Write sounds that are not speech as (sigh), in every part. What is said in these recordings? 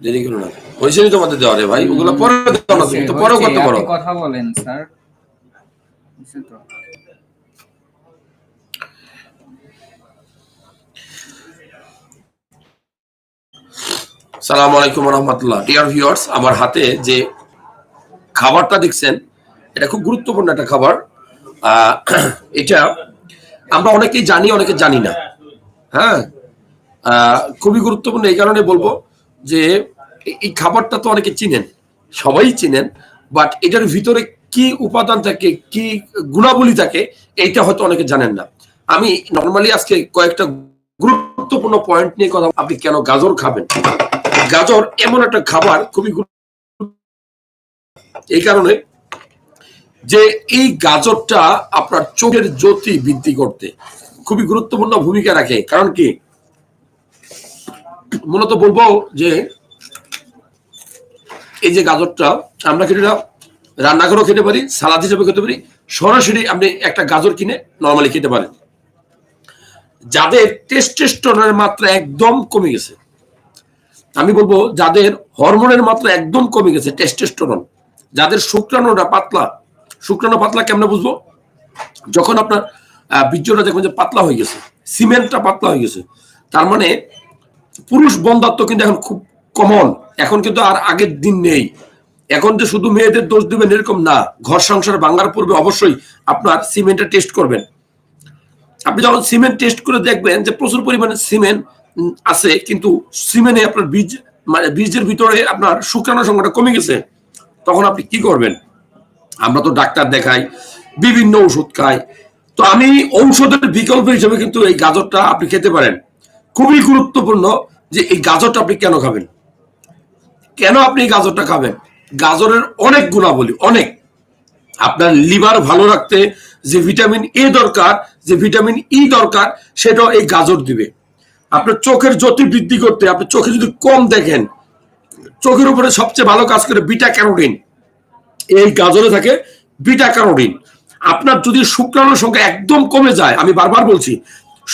দেরি করো না। তোমাদের দেওয়া রে ভাই? ওগুলো পরে না তুমি তো পরেও করতে পারো। কথা বলেন স্যার। সালাম আলাইকুম রহমতুল্লাহ। ডিয়ার ভিউয়ার্স আমার হাতে যে খাবারটা দেখছেন এটা খুব গুরুত্বপূর্ণ একটা খাবার। আহ, (clears throat) এটা আমরা অনেকেই জানি অনেকে জানি না। হ্যাঁ? খুবই গুরুত্বপূর্ণ এই কারণে বলব যে এই- খাবারটা তো অনেকে চিনেন, সবাই চিনেন বাট এটার ভিতরে কি উপাদান থাকে, কি গুণাবলী থাকে, এইটা হয়তো অনেকে জানেন না। আমি নর্মালি আজকে কয়েকটা গুরুত্বপূর্ণ পয়েন্ট নিয়ে কথা আপনি কেন গাজর খাবেন? গাজর এমন একটা খাবার, খুবই এই কারণে যে এই গাজরটা আপনার চোখের জ্যোতি বৃদ্ধি করতে খুবই গুরুত্বপূর্ণ ভূমিকা রাখে। কারণ কি? (clears throat) মূলত বলব যে এই যে গাজরটা, আমরা কিছুটা রান্নাঘরেও খেতে পারি, সালাদ হিসেবে খেতে পারি। সরাসরি আপনি একটা গাজর কিনে নর্মালি খেতে পারেন। যাদের টেস্টেস্টনের মাত্রা একদম কমে গেছে, আমি বলব যাদের হরমোনের মাত্রা একদম কমে গেছে টেস্টেস্টোরন যাদের শুক্রাণুটা পাতলা, শুক্রাণু পাতলা কেমনে বুঝব? যখন আপনার বীর্যটা দেখবেন যে পাতলা হয়ে গেছে, সিমেন্টটা পাতলা হয়ে গেছে, তার মানে পুরুষ বন্ধাত্ব কিন্তু এখন খুব কমন এখন কিন্তু আর আগের দিন নেই। এখন যে শুধু মেয়েদের দোষ দিবেন এরকম না। ঘর সংসার ভাঙার পূর্বে অবশ্যই আপনার সিমেন্টটা টেস্ট করবেন। আপনি যখন সিমেন্ট টেস্ট করে দেখবেন যে প্রচুর পরিমাণে সিমেন্ট আছে, কিন্তু সিমেন্টে আপনার বীজ মানে বীজের ভিতরে আপনার শুক্রাণু সংখ্যাটা কমে গেছে, তখন আপনি কি করবেন? আমরা তো ডাক্তার দেখাই, বিভিন্ন ওষুধ খাই। তো আমি ঔষধের বিকল্প হিসেবে কিন্তু এই গাজরটা আপনি খেতে পারেন। খুবই গুরুত্বপূর্ণ যে এই গাজরটা আপনি কেন খাবেন? কেন আপনি এই গাজরটা খাবেন? গাজরের অনেক গুণাবলী, অনেক। আপনার লিভার ভালো রাখতে যে ভিটামিন এ দরকার, যে ভিটামিন ই দরকার, সেটাও এই গাজর দিবে। আপনার চোখের জ্যোতি বৃদ্ধি করতে, আপনি চোখে যদি কম দেখেন, চোখের উপরে সবচেয়ে ভালো কাজ করে বিটা ক্যারোটিন। এই গাজরে থাকে বিটা ক্যারোটিন। আপনার যদি শুক্রাণুর সংখ্যা একদম কমে যায়, আমি বারবার বলছি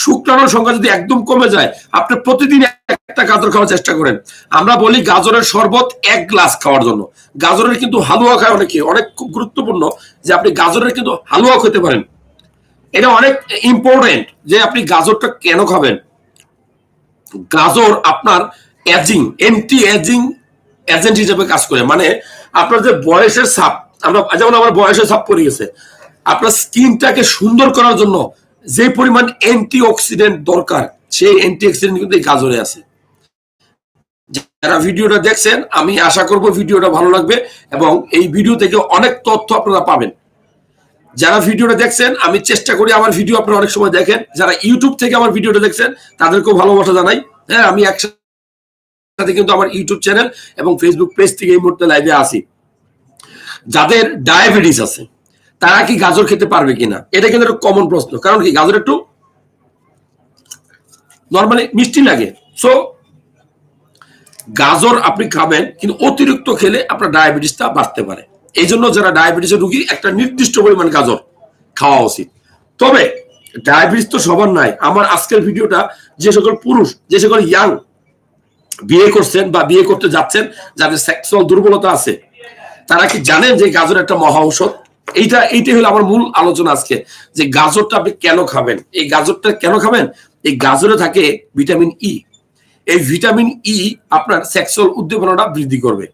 শুক্রাণুর সংখ্যা যদি একদম কমে যায়, আপনি প্রতিদিন একটা গাজর খাওয়ার চেষ্টা করেন। আমরা বলি গাজরের শরবত এক গ্লাস খাওয়ার জন্য। গাজরের কিন্তু হালুয়া খায় অনেকে। অনেক খুব গুরুত্বপূর্ণ যে আপনি গাজরের কিন্তু হালুয়া খেতে পারেন। এটা অনেক ইম্পর্টেন্ট যে আপনি গাজরটা কেন খাবেন। গাজর আপনার এজিং এন্টি এজিং এজেন্ট হিসেবে কাজ করে। মানে আপনার যে বয়সের ছাপ, আমরা যেমন আমার বয়সের ছাপ পড়ে গেছে। আপনার স্কিনটাকে সুন্দর করার জন্য যে পরিমাণ অ্যান্টি অক্সিডেন্ট দরকার, সেই অ্যান্টি অক্সিডেন্ট কিন্তু এই গাজরে আছে। যারা ভিডিওটা দেখছেন, আমি আশা করব ভিডিওটা ভালো লাগবে এবং এই ভিডিও থেকে অনেক তথ্য আপনারা পাবেন। যারা ভিডিওটা দেখছেন, আমি চেষ্টা করি আমার ভিডিও আপনারা অনেক সময় দেখেন। যারা ইউটিউব থেকে আমার ভিডিওটা দেখছেন, তাদেরকেও ভালোবাসা জানাই। হ্যাঁ আমি একসাথে কিন্তু আমার ইউটিউব চ্যানেল এবং ফেসবুক পেজ থেকে এই মুহূর্তে লাইভে আসি যাদের ডায়াবেটিস আছে তারা কি গাজর খেতে পারবে কিনা? এটা কিন্তু একটা কমন প্রশ্ন। কারণ কি, গাজর একটু নর্মালি মিষ্টি লাগে। সো গাজর আপনি খাবেন, কিন্তু অতিরিক্ত খেলে আপনার ডায়াবেটিসটা বাড়তে পারে। এই জন্য যারা ডায়াবেটিসের রুগী, একটা নির্দিষ্ট পরিমাণ গাজর খাওয়া উচিত। তবে ডায়াবেটিস তো সবার নাই। আমার আজকের ভিডিওটা যে সকল পুরুষ, যে সকল ইয়াং বিয়ে করছেন বা বিয়ে করতে যাচ্ছেন, যাদের সেক্সুয়াল দুর্বলতা আছে, তারা কি জানেন যে গাজর একটা মহা ঔষধ? এইটা, এইটাই হলো আমার মূল আলোচনা আজকে, যে গাজরটা আপনি কেন খাবেন? এই গাজরটা কেন খাবেন? এই গাজরে থাকে ভিটামিন ই এই ভিটামিন ই আপনার সেক্সুয়াল উদ্দীপনাটা বৃদ্ধি করবে।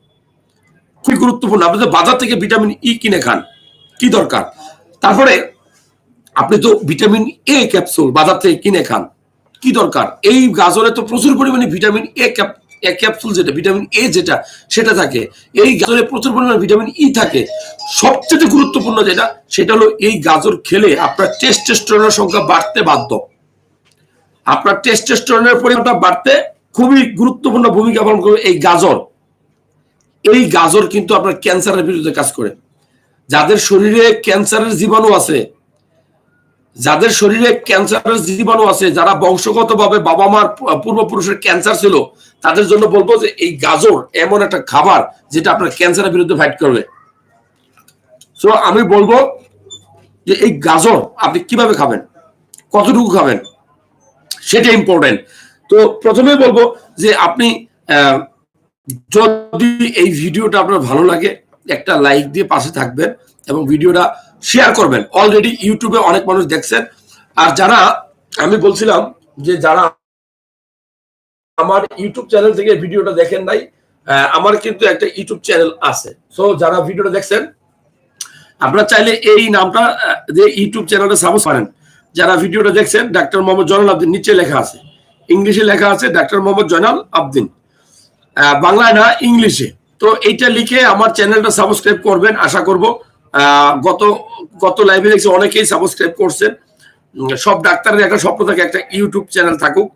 খুবই গুরুত্বপূর্ণ। আপনি তো বাজার থেকে ভিটামিন ই কিনে খান, কি দরকার? তারপরে আপনি তো ভিটামিন এ ক্যাপসুল বাজার থেকে কিনে খান, কি দরকার? এই গাজরে তো প্রচুর পরিমাণে ভিটামিন এ ক্যাপসুল যেটা ভিটামিন এ যেটা, সেটা থাকে। এই গাজরে প্রচুর পরিমাণে ভিটামিন ই থাকে। সবচেয়ে গুরুত্বপূর্ণ যেটা, সেটা হলো এই গাজর খেলে আপনার টেস্টোস্টেরনের সংখ্যা বাড়তে বাধ্য। আপনার টেস্টোস্টেরনের পরিমাণটা বাড়তে খুবই গুরুত্বপূর্ণ ভূমিকা পালন করবে এই গাজর। এই গাজর কিন্তু আপনার ক্যান্সারের বিরুদ্ধে কাজ করে। যাদের শরীরে ক্যান্সারের জীবাণু আছে যাদের শরীরে ক্যান্সারের জীবাণু আছে, যারা বংশগতভাবে বাবা মার পূর্বপুরুষের ক্যান্সার ছিল, তাদের জন্য বলব যে এই গাজর এমন একটা খাবার যেটা আপনার ক্যান্সারের বিরুদ্ধে ফাইট করবে। তো আমি বলব যে এই গাজর আপনি কীভাবে খাবেন? কতটুকু খাবেন? সেটা ইম্পর্টেন্ট তো প্রথমে বলব যে আপনি যদি এই ভিডিওটা আপনার ভালো লাগে, একটা লাইক দিয়ে পাশে থাকবেন এবং ভিডিওটা শেয়ার করবেন। অলরেডি ইউটিউবে অনেক মানুষ দেখছেন। আর যারা, আমি বলছিলাম যে যারা আমার ইউটিউব চ্যানেল থেকে ভিডিওটা দেখেন নাই আমার কিন্তু একটা ইউটিউব চ্যানেল আছে। সো যারা ভিডিওটা দেখছেন, আপনারা চাইলে এই নামটা যে ইউটিউব চ্যানেলটা সাপোজ করেন। যারা ভিডিওটা দেখছেন, ডাক্তার মোহাম্মদ জয়নাল আবদিন, নিচে লেখা আছে। ইংলিশে লেখা আছে, ডাক্তার মোহাম্মদ জয়নাল আবদিন। বাংলায় না ইংলিশে তো এইটা লিখে আমার চ্যানেলটা সাবস্ক্রাইব করবেন, আশা করব গত গত লাইভে দেখছি অনেকেই সাবস্ক্রাইব করছেন। সব ডাক্তারের একটা স্বপ্ন থাকে, একটা ইউটিউব চ্যানেল থাকুক।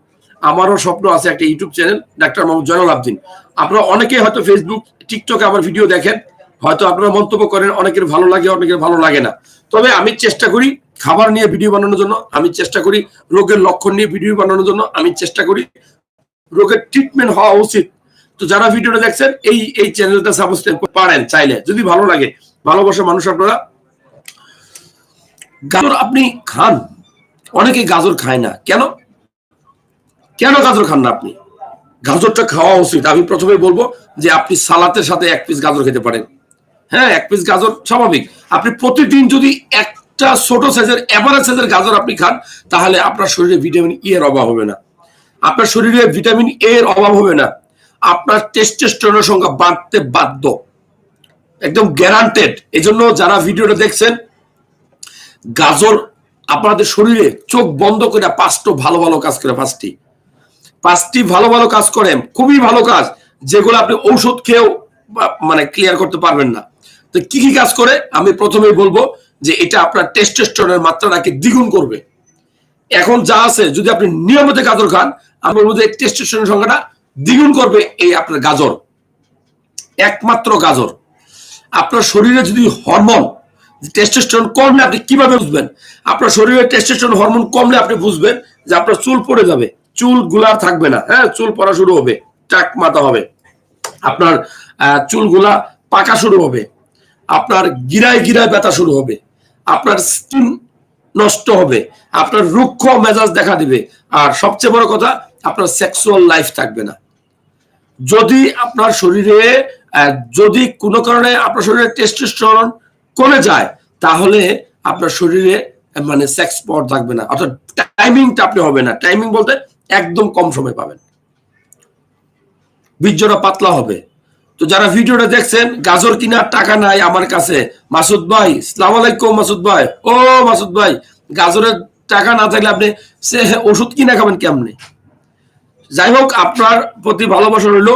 আমারও স্বপ্ন আছে একটা YouTube channel doctor Mohammad Joynal Abedin. আপনারা অনেকেই হয়তো ফেসবুক টিকটকে আমার ভিডিও দেখেন। হয়তো আপনারা মন্তব্য করেন, অনেকের ভালো লাগে, অনেকের ভালো লাগে না। তবে আমি চেষ্টা করি খাবার নিয়ে ভিডিও বানানোর জন্য, আমি চেষ্টা করি রোগের লক্ষণ নিয়ে ভিডিও বানানোর জন্য, আমি চেষ্টা করি রোগের ট্রিটমেন্ট হওয়া উচিত। তো যারা ভিডিওটা দেখছেন, এই এই চ্যানেলটা সাবস্ক্রাইব পারেন চাইলে, যদি ভালো লাগে। ভালোবাসা মানুষ আপনারা? গাজর আপনি খান। অনেকে গাজর খায় না। কেন? কেন গাজর খান না আপনি? গাজরটা খাওয়া উচিত। আমি প্রথমে বলব যে আপনি সালাতের সাথে এক পিস গাজর খেতে পারেন। হ্যাঁ এক পিস গাজর স্বাভাবিক। আপনি প্রতিদিন যদি একটা ছোট সাইজের এভারেজ সাইজের গাজর আপনি খান, তাহলে আপনার শরীরে ভিটামিন ই এর অভাব হবে না। আপনার শরীরে ভিটামিন এ এর অভাব হবে না। আপনার টেস্টোস্টেরনের সংখ্যা বাড়তে বাধ্য। একদম গ্যারান্টেড এজন্য যারা ভিডিওটা দেখছেন, গাজর আপনাদের শরীরে চোখ বন্ধ করে পাঁচটা ভালো ভালো কাজ করে, পাঁচটি। পাঁচটি ভালো ভালো কাজ করে খুবই ভালো কাজ, যেগুলো আপনি ঔষধ খেয়েও মানে ক্লিয়ার করতে পারবেন না। তো কি কি কাজ করে? আমি প্রথমেই বলব যে এটা আপনার টেস্টোস্টেরনের মাত্রাটাকে দ্বিগুণ করবে। এখন যা আছে, যদি আপনি নিয়মিত গাজর খান, আমি বলব যে টেস্টোস্টেরনের সংখ্যাটা দ্বিগুণ করবে এই আপনার গাজর। একমাত্র গাজর। আপনার শরীরে যদি হরমোন টেস্টোস্টেরন কমলে আপনি কীভাবে বুঝবেন? আপনার শরীরে টেস্টোস্টেরন হরমোন কমলে আপনি বুঝবেন যে আপনার চুল পড়ে যাবে। চুলগুলার থাকবে না হ্যাঁ? চুল পড়া শুরু হবে টাক মাথা হবে। আপনার চুলগুলা পাকা শুরু হবে। আপনার গিরায় গিরায় ব্যথা শুরু হবে। আপনার স্কিন নষ্ট হবে। আপনার রুক্ষ মেজাজ দেখা দিবে। আর সবচেয়ে বড় কথা, আপনার সেক্সুয়াল লাইফ থাকবে না। যদি আপনার শরীরে যদি কোনো কারণে আপনার শরীরে টেস্টোস্টেরন কমে যায়, তাহলে আপনার শরীরে মানে সেক্স পাওয়ার থাকবে না। অর্থাৎ টাইমিংটা আপনি হবে না। টাইমিং বলতে একদম কম সময় পাবেন। বীর্যটা পাতলা হবে। তো যারা ভিডিওটা দেখছেন, গাজর কিনার টাকা নাই আমার কাছে। মাসুদ ভাই, সালাম আলাইকুম মাসুদ ভাই। ও মাসুদ ভাই, গাজরের টাকা না থাকলে আপনি সে ওষুধ কিনা খাবেন কেমনে? যাই হোক, আপনার প্রতি ভালোবাসা রইল।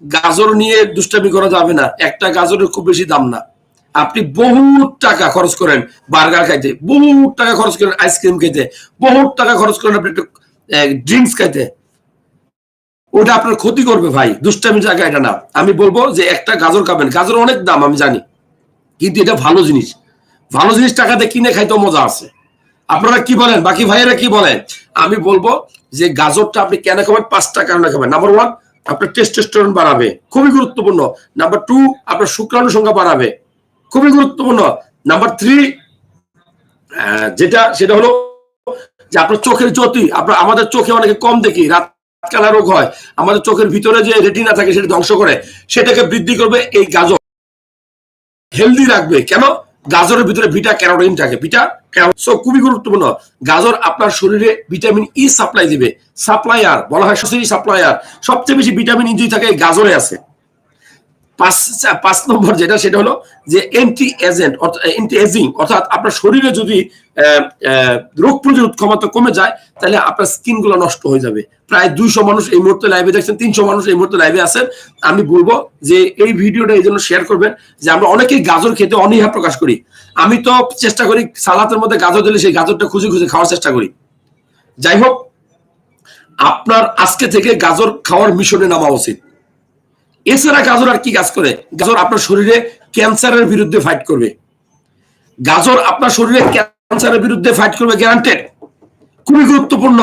গাজর নিয়ে দুষ্টামি করা যাবে না। একটা গাজরের খুব বেশি দাম না। আপনি বহুত টাকা খরচ করেন বার্গার খাইতে। বহুত টাকা খরচ করেন আইসক্রিম খেতে বহুত টাকা খরচ করেন আপনি একটু ড্রিঙ্কস খাইতে। ওটা আপনার ক্ষতি করবে ভাই। দুষ্টামি জায়গা এটা না। আমি বলব যে একটা গাজর খাবেন। গাজর অনেক দাম, আমি জানি। কিন্তু এটা ভালো জিনিস। ভালো জিনিস টাকাতে কিনে খাইতে মজা আছে। আপনারা কি বলেন? বাকি ভাইয়েরা কি বলেন? আমি বলব যে গাজরটা আপনি কেন খাবেন? পাঁচটা কারণে খাবেন। নাম্বার ওয়ান আপনার টেস্টোস্টেরন বাড়াবে, খুবই গুরুত্বপূর্ণ। নাম্বার টু আপনার শুক্রাণু সংখ্যা বাড়াবে, খুবই গুরুত্বপূর্ণ। নাম্বার থ্রি যেটা, সেটা হলো যে আপনার চোখের জ্যোতি, আপনার, আমাদের চোখে অনেকে কম দেখি রাত কালা রোগ হয়, আমাদের চোখের ভিতরে যে রেটিনা থাকে সেটা ধ্বংস করে, সেটাকে বৃদ্ধি করবে এই গাজর। হেলদি রাখবে, কেন? গাজরের ভিতরে ভিটা ক্যারোটিন থাকে, ভিটা সো খুবই গুরুত্বপূর্ণ। গাজর আপনার শরীরে ভিটামিন ই সাপ্লাই দিবে। সাপ্লাইয়ার বলা হয় সরাসরি সাপ্লাইয়ার সবচেয়ে বেশি ভিটামিন ই যদি থাকে, গাজরে আছে। পাঁচ নম্বর যেটা, সেটা হলো যে এন্টি এজেন্ট এন্টি এজিং অর্থাৎ আপনার শরীরে যদি রোগ প্রতিরোধ ক্ষমতা কমে যায়, তাহলে আপনার স্কিনগুলো নষ্ট হয়ে যাবে। প্রায় দুইশো মানুষ এই মুহূর্তে লাইভে দেখছেন, তিনশো মানুষ এই মুহূর্তে লাইভে আছেন। আমি বলব যে এই ভিডিওটা এই জন্য শেয়ার করবেন, যে আমরা অনেকেই গাজর খেতে অনীহা প্রকাশ করি। আমি তো চেষ্টা করি সালাতের মধ্যে গাজর দিলে সেই গাজরটা খুঁজে খুঁজে খাওয়ার চেষ্টা করি। যাই হোক, আপনার আজকে থেকে গাজর খাওয়ার মিশনে নামা উচিত। এছাড়া গাজর আর কি কাজ করে? গাজর আপনার শরীরে ক্যান্সারের বিরুদ্ধে ফাইট করবে। গাজর আপনার শরীরে ক্যান্সারের বিরুদ্ধে ফাইট করবে গ্যারান্টেড খুবই গুরুত্বপূর্ণ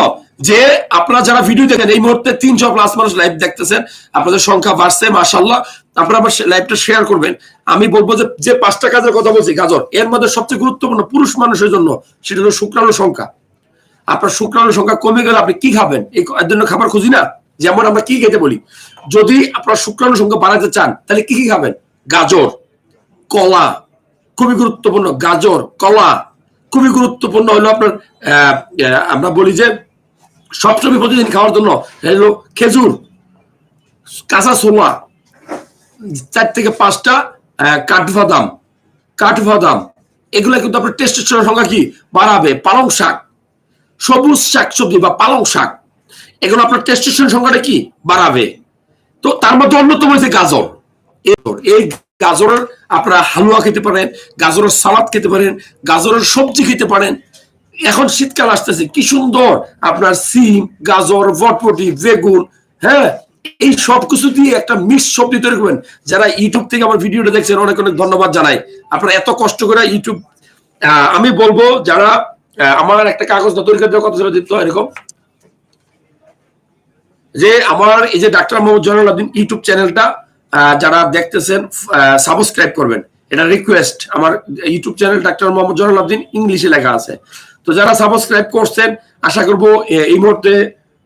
যে আপনারা যারা ভিডিও দেখেন, এই মুহূর্তে তিনশো প্লাস মানুষ লাইভ দেখতেছেন। আপনাদের সংখ্যা বাড়ছে মাসাল্লাহ আপনারা আমার লাইভটা শেয়ার করবেন। আমি বলব যে যে পাঁচটা কাজের কথা বলছি, গাজর, এর মধ্যে সবচেয়ে গুরুত্বপূর্ণ পুরুষ মানুষের জন্য সেটা হলো শুক্রাণু সংখ্যা। আপনার শুক্রাণুর সংখ্যা কমে গেলে আপনি কি খাবেন? এই জন্য খাবার খুঁজি না? যেমন আমরা কি খেতে বলি? যদি আপনার শুক্রাণুর সংখ্যা বাড়াতে চান, তাহলে কি কি খাবেন? গাজর, কলা, খুবই গুরুত্বপূর্ণ। গাজর, কলা, খুবই গুরুত্বপূর্ণ হলো আপনার আমরা বলি যে সবসময় প্রতিদিন খাওয়ার জন্য হলো খেজুর, কাঁচা ছোলা, চার থেকে পাঁচটা কাঠবাদাম কাঠবাদাম। এগুলো কিন্তু আপনার টেস্টেস্টরের সংখ্যা কি? বাড়াবে। পালং শাক, সবুজ শাক সবজি বা পালং শাক। এগুলো আপনার টেস্টেস্টরের সংখ্যাটা কি? বাড়াবে। তো তার মধ্যে অন্যতম হচ্ছে গাজর। এই গাজরের আপনারা হালুয়া খেতে পারেন, গাজরের সালাদ খেতে পারেন, গাজরের সবজি খেতে পারেন। এখন শীতকাল আসতেছে, কি সুন্দর আপনার সিম, গাজর বটপটি বেগুন হ্যাঁ? এই সব কিছু দিয়ে একটা মিক্স সবজি তৈরি করবেন। যারা ইউটিউব থেকে আমার ভিডিওটা দেখছেন, অনেক অনেক ধন্যবাদ জানাই। আপনারা এত কষ্ট করে ইউটিউব আমি বলব, যারা আমার একটা কাগজ তৈরি করতে কত ছিল এরকম যে আমার এই যে ডাক্তার মোহাম্মদ জয়নুল আবদিন ইউটিউব চ্যানেলটা যারা দেখতেছেন সাবস্ক্রাইব করবেন। এটা রিকোয়েস্ট আমার YouTube channel doctor Mohammad Joynul Abedin ইংলিশে লেখা আছে। তো যারা সাবস্ক্রাইব করছেন, আশা করব এই মুহূর্তে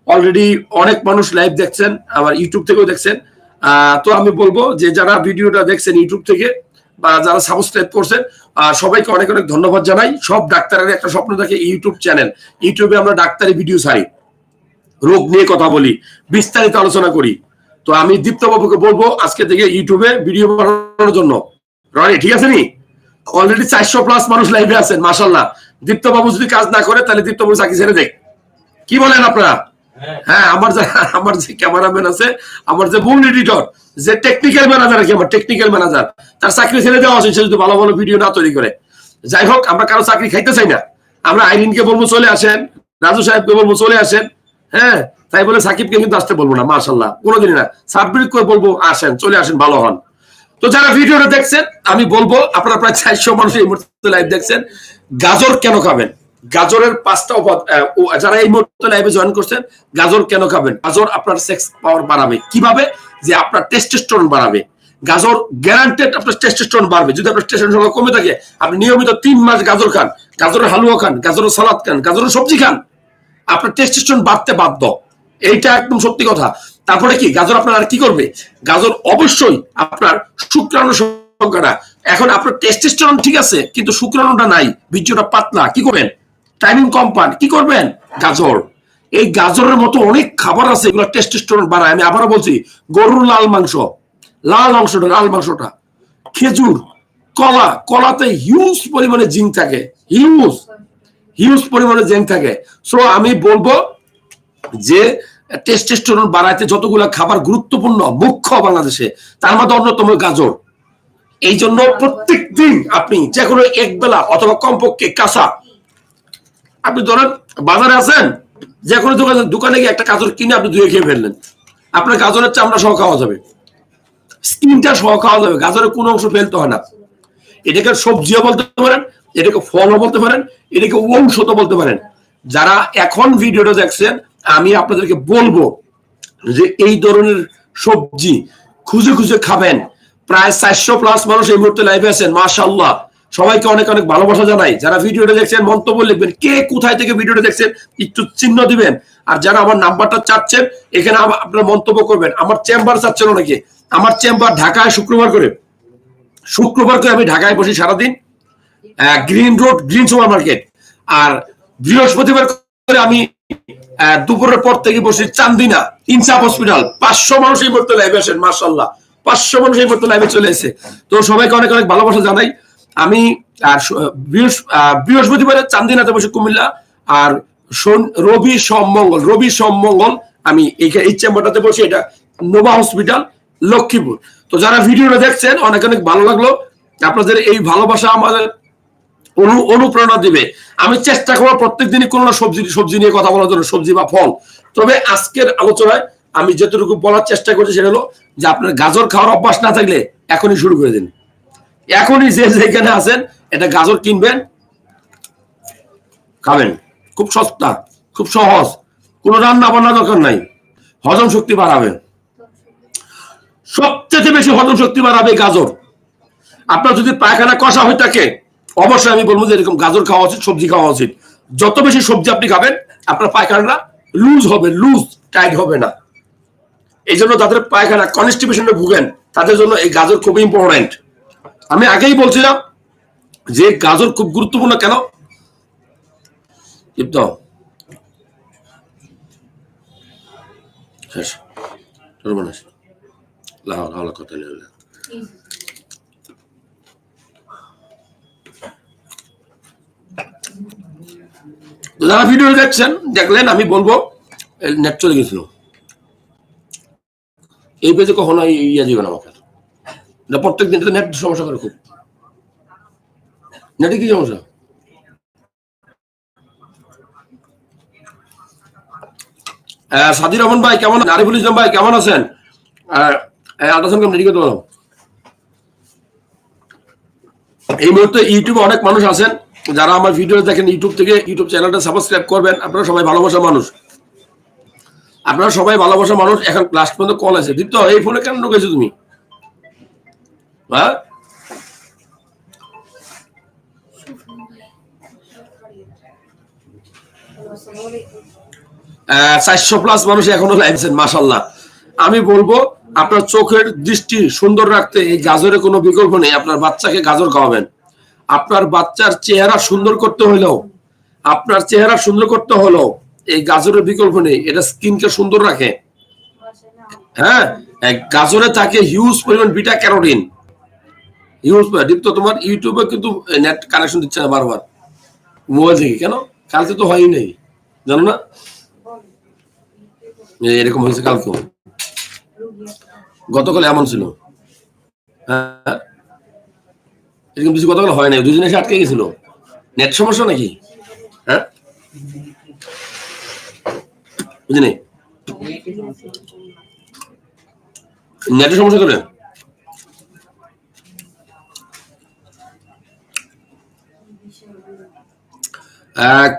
অলরেডি অনেক মানুষ লাইভ দেখছেন, আমার ইউটিউব থেকেও দেখছেন। তো আমি বলব যে যারা ভিডিওটা দেখছেন ইউটিউব থেকে বা যারা সাবস্ক্রাইব করছেন সবাইকে অনেক অনেক ধন্যবাদ জানাই। সব ডাক্তারের একটা স্বপ্ন থাকে ইউটিউব চ্যানেল। ইউটিউবে আমরা ডাক্তারি ভিডিও ছাড়ি। রোগ নিয়ে কথা বলি বিস্তারিত আলোচনা করি। তো আমি দীপ্ত বাবুকে বলব আজকে থেকে ইউটিউবে ভিডিও বানানোর জন্য। রনি ঠিক আছে নি? অলরেডি চারশো প্লাস মানুষ লাইভে আছেন মাসাল্লাহ দীপ্ত বাবু যদি কাজ না করে তাহলে দীপ্ত বাবু চাকরি ছেড়ে দেখ কি বলেন আপনারা? হ্যাঁ। আমার যে আমার যে ক্যামেরাম্যান আছে আমার যে মূল এডিটর যে টেকনিক্যাল ম্যানেজার আর কি আমার টেকনিক্যাল ম্যানেজার তার চাকরি ছেড়ে দেওয়া উচিত সে যদি ভালো ভালো ভিডিও না তৈরি করে। যাই হোক আমরা কারও চাকরি খাইতে চাই না। আমরা আইরিনকে বলব চলে আসেন রাজু সাহেবকে বলব চলে আসেন। হ্যাঁ তাই বলে সাকিবকে কিন্তু আসতে বলব না মার্শাল্লাহ কোনোদিনই না। সাবমিট করে বলব, আসেন, চলে আসেন, ভালো হন। তো যারা ভিডিওটা দেখছেন, আমি বলব, আপনারা প্রায় চারশো মানুষ এই মুহূর্তে লাইভ দেখছেন, গাজর কেন খাবেন? গাজরের পাঁচটা যারা এই মুহূর্তে লাইভে জয়েন করছেন, গাজর কেন খাবেন? গাজর আপনার সেক্স পাওয়ার বাড়াবে। কীভাবে? যে আপনার টেস্টোস্টেরন বাড়াবে। গাজর গ্যারান্টেড আপনার টেস্টোস্টেরন বাড়বে। যদি আপনার টেস্টোস্টেরন কমে থাকে, আপনি নিয়মিত তিন মাস গাজর খান। গাজরের হালুয়া খান, গাজরের সালাদ খান, গাজরের সবজি খান। আপনার টেস্টোস্টেরন বাড়তে বাধ্য। এইটা একদম সত্যি কথা। তারপরে কি, গাজর আপনার আর কি করবে? গাজর অবশ্যই আপনার শুক্রাণু সংখ্যাটা। এখন আপনার টেস্টোস্টেরন ঠিক আছে, কিন্তু শুক্রাণুটা নাই। বীর্যটা পাতলা। কি করবেন? টাইমিং কম পান। কি করবেন? গাজর। এই গাজরের মতো অনেক খাবার আছে, এগুলো টেস্টোস্টেরন বাড়ায়। আমি আবারও বলছি, গরুর লাল মাংস। লাল অংশটা লাল মাংসটা। খেজুর, কলা। কলাতে হিউজ পরিমাণে জিঙ্ক থাকে। হিউজ হিউজ পরিমাণে জিঙ্ক থাকে। সো আমি বলব যে টেস্টোস্টেরন বাড়াইতে যতগুলো খাবার গুরুত্বপূর্ণ, মুখ্য বাংলাদেশে, তার মধ্যে অন্যতম গাজর। এই জন্য প্রত্যেক দিন আপনি যে কোনো এক বেলা অথবা কমপক্ষে কাঁচা, আপনি ধরেন বাজারে আছেন যে কোনো দোকানে দোকানে গিয়ে একটা গাজর কিনে আপনি ধুয়ে খেয়ে ফেললেন। আপনার গাজরের চামড়া সহ খাওয়া যাবে। স্কিনটা সহ খাওয়া যাবে। গাজরের কোনো অংশ ফেলতে হয় না। এটাকে সবজিও বলতে পারেন এটাকে ফলও বলতে পারেন, এটাকে ঔষধ বলতে পারেন। যারা এখন ভিডিওটা দেখছেন, আমি আপনাদেরকে বলব যে এই ধরনের সবজি খুঁজে খুঁজে খাবেন। প্রায় চারশো প্লাস মানুষ এই মুহূর্তে লাইভে আছেন মাশাল্লাহ সবাইকে অনেক অনেক ভালোবাসা জানাই। যারা ভিডিওটা দেখছেন, মন্তব্য লিখবেন, কে কোথায় থেকে ভিডিওটা দেখছেন, একটু চিহ্ন দিবেন। আর যারা আমার নাম্বারটা চাচ্ছেন, এখানে আপনারা মন্তব্য করবেন। আমার চেম্বার চাচ্ছেন অনেকে। আমার চেম্বার ঢাকায় শুক্রবার করে। শুক্রবার করে আমি ঢাকায় বসি সারাদিন। Green road, green super market. আর বৃহস্পতিবার করে আমি দুপুরের পর থেকে বসি চান্দিনা ইনসাফ হসপিটাল। পাঁচশো মানুষ এই মুহূর্তে লাইভে আসেন মার্শাল্লাহ পাঁচশো মানুষ এই মুহূর্তে লাইভে চলে এসে তো সবাইকে অনেক অনেক ভালোবাসা জানাই। আমি, আর বৃহস্পতিবারে চান্দিনাতে বসে কুমিল্লা, আর রবি সোম মঙ্গল, রবি সোম মঙ্গল আমি এই- চেম্বারটাতে বসি এটা নোভা হসপিটাল, লক্ষ্মীপুর। তো যারা ভিডিওটা দেখছেন, অনেক অনেক ভালো লাগল। আপনাদের এই ভালোবাসা আমাদের অনুপ্রেরণা দিবে। আমি চেষ্টা করব প্রত্যেক দিনই কোনো না সবজি সবজি নিয়ে কথা বলার জন্য, সবজি বা ফল। তবে আজকের আলোচনায় আমি যতটুকু বলার চেষ্টা করছি সেটা হলো যে আপনার গাজর খাওয়ার অভ্যাস না থাকলে এখনই শুরু করে দিন। এখনই যে যেখানে আছেন এটা গাজর কিনবেন, খাবেন। খুব সস্তা, খুব সহজ। কোনো রান্না বান্না দরকার নাই। হজম শক্তি বাড়াবে। সবচেয়ে বেশি হজম শক্তি বাড়াবে গাজর। আপনার যদি পায়খানা কষা হয়ে থাকে অবশ্যই আমি বলব যে এরকম গাজর খাওয়া উচিত, সবজি খাওয়া উচিত। যত বেশি সবজি আপনি খাবেন, আপনার পায়খানাটা লুজ হবে, লুজ, টাইট হবে না। এই জন্য যাদের পায়খানা কনস্টিপেশনে ভুগেন, তাদের জন্য এই গাজর খুব ইম্পর্টেন্ট আমি আগেই বলছিলাম যে গাজর খুব গুরুত্বপূর্ণ কেন? শেষ তোর মনে আছে লাও লাও লাও কথা নেই যারা ভিডিও দেখছেন, দেখলেন, আমি বলব নেট চলে গেছিল। এই পেজে কখনো ইয়ে দিবেন আমাকে প্রত্যেক দিন নেট সমস্যা করে খুব। নেটে কি সমস্যা? সাদি রহমান ভাই, কেমন আরিফুল ইসলাম ভাই, কেমন আছেন? এই মুহূর্তে ইউটিউবে অনেক মানুষ আছেন। যারা আমার ভিডিও দেখেন ইউটিউব থেকে ইউটিউব চ্যানেলটা সাবস্ক্রাইব করবেন, আপনারা সবাই ভালোবাসা মানুষ। আপনারা সবাই ভালোবাসা মানুষ, এখন লাস্ট পর্যন্ত কল আছে। দীপ্ত, এই ফোনে কেন ঢুকেছো তুমি? হ্যাঁ? চারশো প্লাস মানুষ এখনও লাইভছেন মাসাল্লাহ আমি বলব, আপনার চোখের দৃষ্টি সুন্দর রাখতে এই গাজরের কোনো বিকল্প নেই। আপনার বাচ্চাকে গাজর খাওয়াবেন। আপনার বাচ্চার চেহারা সুন্দর করতে হলেও, আপনার চেহারা সুন্দর করতে হলেও এই গাজরের বিকল্প নেই, এটা স্কিনকে সুন্দর রাখে। হ্যাঁ গাজরে থাকে হিউজ পরিমাণ বিটা ক্যারোটিন হিউজ দীপ্ত, তোমার ইউটিউবে কিন্তু নেট কানেকশন দিচ্ছে না বারবার। মোবাইল থেকে, কেন? কালকে তো হয়ই নাই, জানো না? এরকম হয়েছে কালকেও। গতকাল এমন ছিল। হ্যাঁ এরকম কিছু গতকাল হয় নাই দুদিন এসে আটকে গেছিল। নেট সমস্যা নাকি? হ্যাঁ? বুঝলি নেটের সমস্যা করে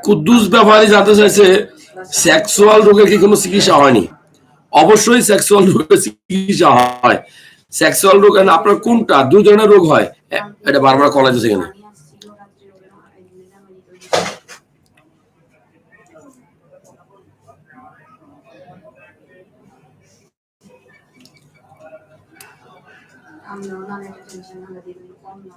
কুদ্দুস ব্যাপারী জানতে চাইছে সেক্সুয়াল রোগের কি কোনো চিকিৎসা হয়নি? অবশ্যই সেক্সুয়াল রোগের চিকিৎসা হয়। সেক্সুয়াল রোগ আপনার কোনটা? দুই ধরনের রোগ হয়। এটা বারবার কলা যাচ্ছে এখানে আমরা ওনার একটা টেনশন আমরা দিবেন কম না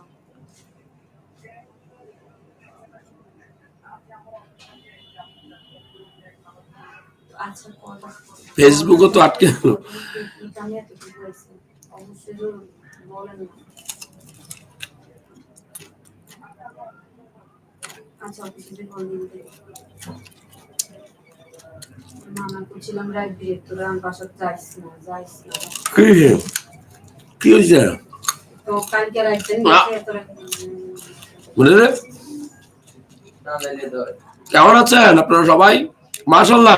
আচ্ছা কথা ফেসবুকও তো আটকে গেল। আমি এত কি হয়েছে অবশ্যই জরুর বলেন না আচ্ছা অফিসে যে দিতে করছিলাম রাত দিয়ে তোরা আমার বাসা যাইস না যাইস না। কি হয়েছে? তো কালকে রাইতে নিয়ে তোরা বুঝলে কেমন আছেন আপনারা সবাই? মাশাল্লাহ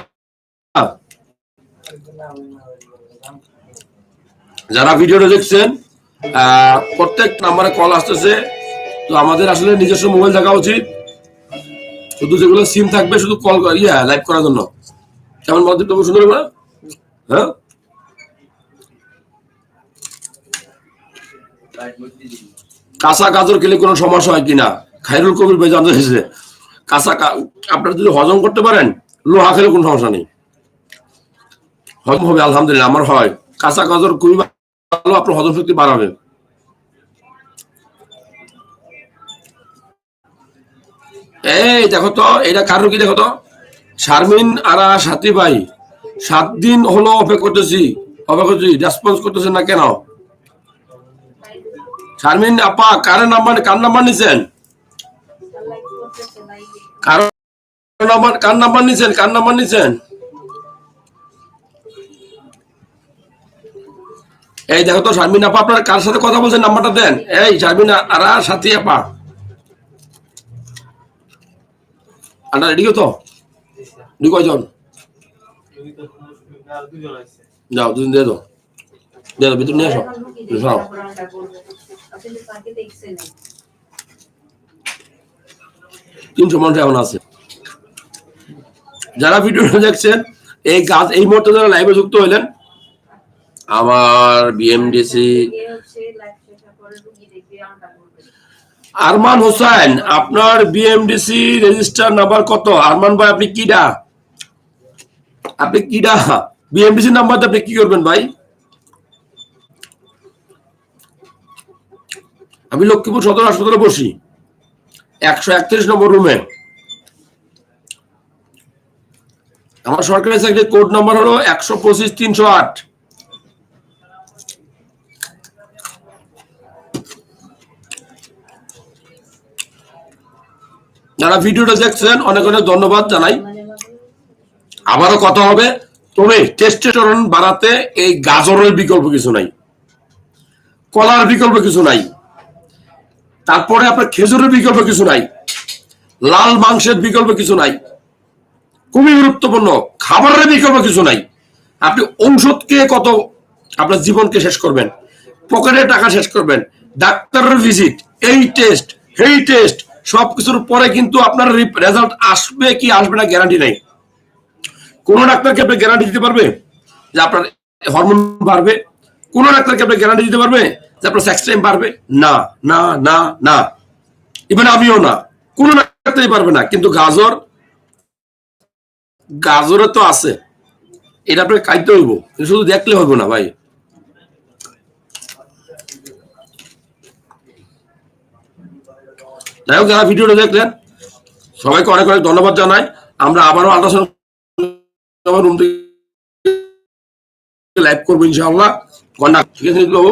যারা ভিডিওটা দেখছেন আহ, প্রত্যেক নাম্বারে কল আসতেছে তো আমাদের আসলে নিজস্ব মোবাইল থাকা উচিত। শুধু যেগুলো সিম থাকবে, শুধু কল ইয়া লাইভ করার জন্য। কেমন মত তবু সুন্দর না? হ্যাঁ? কাঁচা গাজর খেলে কোনো সমস্যা হয় কিনা? খাইরুল কবির ভাই জানতে এসেছে কাঁচা আপনারা যদি হজম করতে পারেন, লোহা খেলে কোনো সমস্যা নেই। হজম হবে, আলহামদুলিল্লাহ, আমার হয়। কাঁচা গাজর খুবই ভালো, আপনার হজম শক্তি বাড়াবে। এই দেখো তো এটা কার কি দেখো তো? শারমিন আরা সাথী ভাই সাত দিন হলো অপেক্ষা করতেছি। অপেক্ষা করতেছি রেসপন্স করতেছেন না কেন? শারমিন আপা, কার নাম্বার কার নাম্বার নিছেন? কার নাম্বার কার নাম্বার নিছেন? কার নাম্বার নিছেন? এই দেখো তো, শারমিন আপা, আপনার কার সাথে কথা বলছেন? নাম্বারটা দেন। এই, শারমিন আরা সাথী আপা। আন্ডা রেডি তো? রেডি কয়জন? যাও দুদিন দিয়ে দাও। দিয়ে দাও, ভিতরে নিয়ে আসো। আসলে তিনশো মানুষ এখন আছে। যারা ভিডিওটা দেখছেন, এই গাছ, এই মুহূর্তে যারা লাইভে যুক্ত হইলেন, আমার বিএমডিসি কে হচ্ছে লাইভ শেষ করে রুগী দেখবে আমটা করবে আরমান হোসেন, আপনার বিএমডিসি রেজিস্টার নাম্বার কত? আরমান ভাই, আপনি কিডা? আপনি কিডা? বিএমডিসি নাম্বার আপনি কি করবেন ভাই? আমি লক্ষ্মীপুর সদর হাসপাতালে বসি। একশো একত্রিশ নম্বর রুমে আমার সরকারি চাকরি কোড নাম্বার হলো একশো পঁচিশ তিনশো আট। যারা ভিডিওটা দেখছেন, অনেক অনেক ধন্যবাদ জানাই। আবারও কথা হবে, তবে টেস্টোস্টেরন বাড়াতে এই গাজরের বিকল্প কিছু নাই। কলার বিকল্প কিছু নাই। তারপরে আপনার খেজুরের বিকল্প কিছু নাই। লাল মাংসের বিকল্প কিছু নাই। খুবই গুরুত্বপূর্ণ, খাবারের বিকল্প কিছু নাই। আপনি ঔষধকে কত আপনার জীবনকে শেষ করবেন, পকেটে টাকা শেষ করবেন, ডাক্তারের ভিজিট এই টেস্ট এই টেস্ট সবকিছুর পরে কিন্তু আপনার রেজাল্ট আসবে কি আসবে না গ্যারান্টি নাই। কোন ডাক্তারকে আপনি গ্যারান্টি দিতে পারবে যে আপনার হরমোন বাড়বে? কোন ডাক্তারকে আপনি গ্যারান্টি দিতে পারবে যে আপনার সেক্স টাইম বাড়বে? না না না না। ইভেন আমিও না। কোন ডাক্তারই পারবে না। কিন্তু গাজর, গাজরে তো আছে। এটা আপনাকে খাইতে হইব। শুধু দেখলে হইব না ভাই। যাই হোক, যারা ভিডিওটা দেখলেন, সবাইকে অনেক অনেক ধন্যবাদ জানাই। আমরা আবারও আল্ট্রাসাউন্ড রুম থেকে লাইভ করব ইনশাআল্লাহ। ঘণ্টা ঠিক আছে বাবু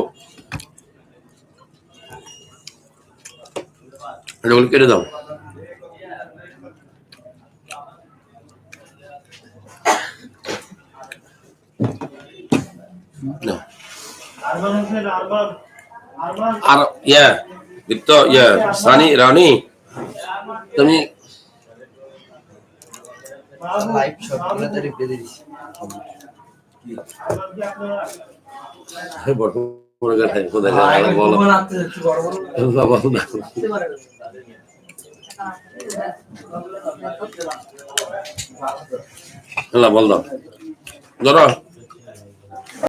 কেটে দাও। আর, ইয়া। বিত্ত ইয়া সানি রানী তুমি বল দাও। ধরো।